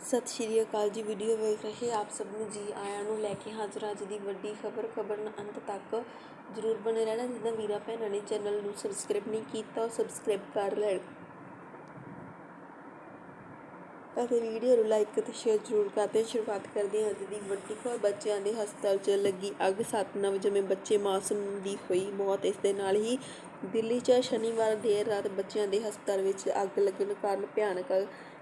ਸਤਿ ਸ਼੍ਰੀ ਅਕਾਲ ਜੀ ਵੀਡੀਓ ਵੇਖ ਰਹੇ ਆਪ ਸਭ ਨੂੰ ਜੀ ਆਇਆਂ ਨੂੰ ਲੈ ਕੇ ਹਾਜ਼ਰ ਅੱਜ ਦੀ ਵੱਡੀ ਖਬਰ। ਖਬਰ ਅੰਤ ਤੱਕ ਜ਼ਰੂਰ ਬਣੇ ਰਹਿਣਾ, ਜਿੱਦਾਂ ਵੀਰਾਂ ਭੈਣਾਂ ਨੇ ਚੈਨਲ ਨੂੰ ਸਬਸਕ੍ਰਾਈਬ ਨਹੀਂ ਕੀਤਾ, ਉਹ ਸਬਸਕ੍ਰਾਈਬ ਕਰ ਲੈਣ। ਅਤੇ ਵੀਡੀਓ ਨੂੰ ਲਾਈਕ ਅਤੇ ਸ਼ੇਅਰ ਜ਼ਰੂਰ ਕਰਦੇ ਸ਼ੁਰੂਆਤ ਕਰਦੇ ਹਾਂ ਅੱਜ ਦੀ ਵੱਡੀ ਖਬਰ। ਬੱਚਿਆਂ ਦੇ ਹਸਪਤਾਲ 'ਚ ਲੱਗੀ ਅੱਗ, ਸੱਤ ਜਿਵੇਂ ਬੱਚੇ ਮਾਸੂਮ ਦੀ ਹੋਈ ਮੌਤ, ਇਸ ਦੇ ਨਾਲ ਹੀ ਦਿੱਲੀ 'ਚ ਸ਼ਨੀਵਾਰ ਦੇਰ ਰਾਤ ਬੱਚਿਆਂ ਦੇ ਹਸਪਤਾਲ ਵਿੱਚ ਅੱਗ ਲੱਗਣ ਕਾਰਨ ਭਿਆਨਕ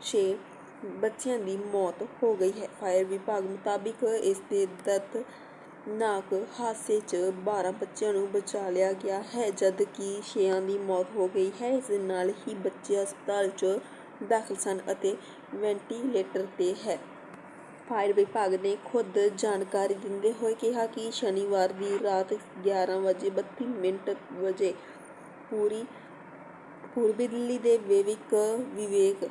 ਛੇ ਬੱਚਿਆਂ ਦੀ ਮੌਤ ਹੋ ਗਈ ਹੈ। ਫਾਇਰ ਵਿਭਾਗ ਮੁਤਾਬਿਕ ਇਸ ਦੇ ਦਰਦਨਾਕ ਹਾਦਸੇ 'ਚ 12 ਬੱਚਿਆਂ ਨੂੰ ਬਚਾ ਲਿਆ ਗਿਆ ਹੈ, ਜਦਕਿ 6 ਦੀ ਮੌਤ ਹੋ ਗਈ ਹੈ। ਇਸ ਦੇ ਨਾਲ ਹੀ ਬੱਚੇ ਹਸਪਤਾਲ 'ਚ ਦਾਖਲ ਸਨ ਅਤੇ ਵੈਂਟੀਲੇਟਰ ਤੇ ਹੈ। ਫਾਇਰ ਵਿਭਾਗ ਨੇ ਖੁਦ ਜਾਣਕਾਰੀ ਦਿੰਦੇ ਹੋਏ ਕਿਹਾ ਕਿ ਸ਼ਨੀਵਾਰ ਦੀ ਰਾਤ 11 ਵਜੇ 32 ਮਿੰਟ ਵਜੇ ਪੂਰੀ ਪੂਰਬੀ ਦਿੱਲੀ ਦੇ ਵਿਵੇਕ ਵਿਵੇਕ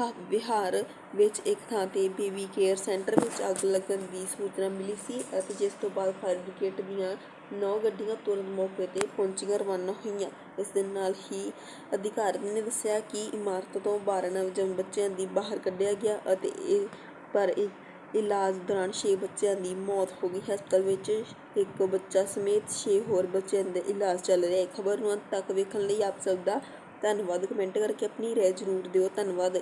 ਹਾ- ਵਿਹਾਰ ਵਿੱਚ ਇੱਕ ਥਾਂ ਤੇ ਬੇਬੀ ਕੇਅਰ ਸੈਂਟਰ ਵਿੱਚ ਅੱਗ ਲੱਗਣ ਦੀ ਸੂਚਨਾ ਮਿਲੀ ਸੀ ਅਤੇ ਜਿਸ ਤੋਂ ਬਾਅਦ ਫਾਇਰ ਬ੍ਰਿਗੇਡ ਦੀਆਂ ਨੌ ਗੱਡੀਆਂ ਤੁਰੰਤ ਮੌਕੇ ਤੇ ਪਹੁੰਚੀਆਂ, ਰਵਾਨਾ ਹੋਈਆਂ। ਇਸ ਦੇ ਨਾਲ ਹੀ ਅਧਿਕਾਰੀ ਨੇ ਦੱਸਿਆ ਕਿ ਇਮਾਰਤ ਤੋਂ 12 ਨਵਜੰਮੇ ਬੱਚਿਆਂ ਦੀ ਬਾਹਰ ਕੱਢਿਆ ਗਿਆ ਅਤੇ ਇਹ, ਪਰ ਇਲਾਜ ਦੌਰਾਨ 6 ਬੱਚਿਆਂ ਦੀ ਮੌਤ ਹੋ ਗਈ। ਹਸਪਤਾਲ ਵਿੱਚ ਇੱਕ ਬੱਚਾ ਸਮੇਤ 6 ਹੋਰ ਬੱਚਿਆਂ ਦਾ ਇਲਾਜ ਚੱਲ ਰਿਹਾ ਹੈ। ਖਬਰ ਨੂੰ ਅੰਤ ਤੱਕ ਵੇਖਣ ਲਈ ਆਪ ਸਭ ਦਾ ਧੰਨਵਾਦ। ਕਮੈਂਟ ਕਰਕੇ ਆਪਣੀ ਰਾਏ ਜ਼ਰੂਰ ਦਿਓ। ਧੰਨਵਾਦ।